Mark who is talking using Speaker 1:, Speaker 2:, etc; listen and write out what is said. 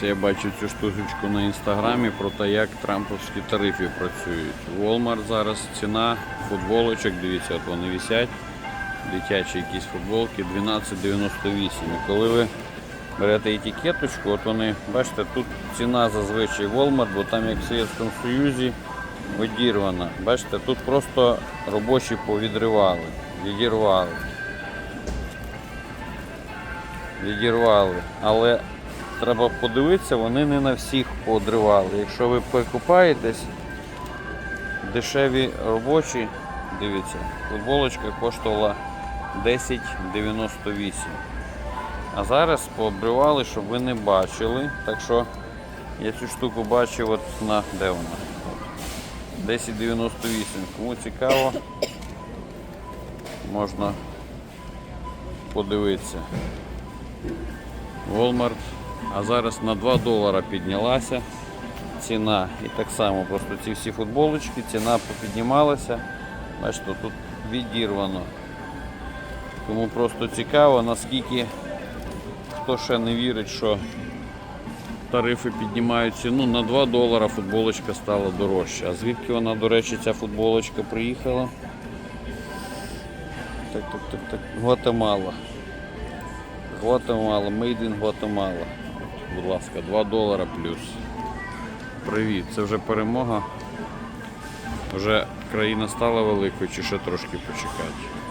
Speaker 1: Це я бачу цю штучку на інстаграмі про те, як трамповські тарифи працюють. Walmart зараз ціна футболочок, дивіться, от вони висять. Дитячі якісь футболки 12,98. І коли ви берете етикеточку, от вони, бачите, тут ціна зазвичай Walmart, бо там як в Совєтському Союзі відірвана. Бачите, тут просто робочі повідривали, відірвали. Відірвали. Але треба подивитися, вони не на всіх подривали. Якщо ви покупаєтесь, дешеві робочі, дивіться, футболочка коштувала 10,98. А зараз пообривали, щоб ви не бачили. Так що я цю штуку бачив от на де вона? 10,98. Кому цікаво, можна подивитися. Walmart, а зараз на 2 долара піднялася ціна. І так само просто ці всі футболочки, ціна попіднімалася. Бачите, тут відірвано. Кому просто цікаво, наскільки хто ще не вірить, що тарифи піднімають ціну, на 2 долара футболочка стала дорожча. А звідки вона, до речі, ця футболочка приїхала? Так, так, так, так. Гватемала. Гватемала, Made in Гватемала. Будь ласка, 2 долара плюс. Привіт, це вже перемога. Вже країна стала великою чи ще трошки почекати.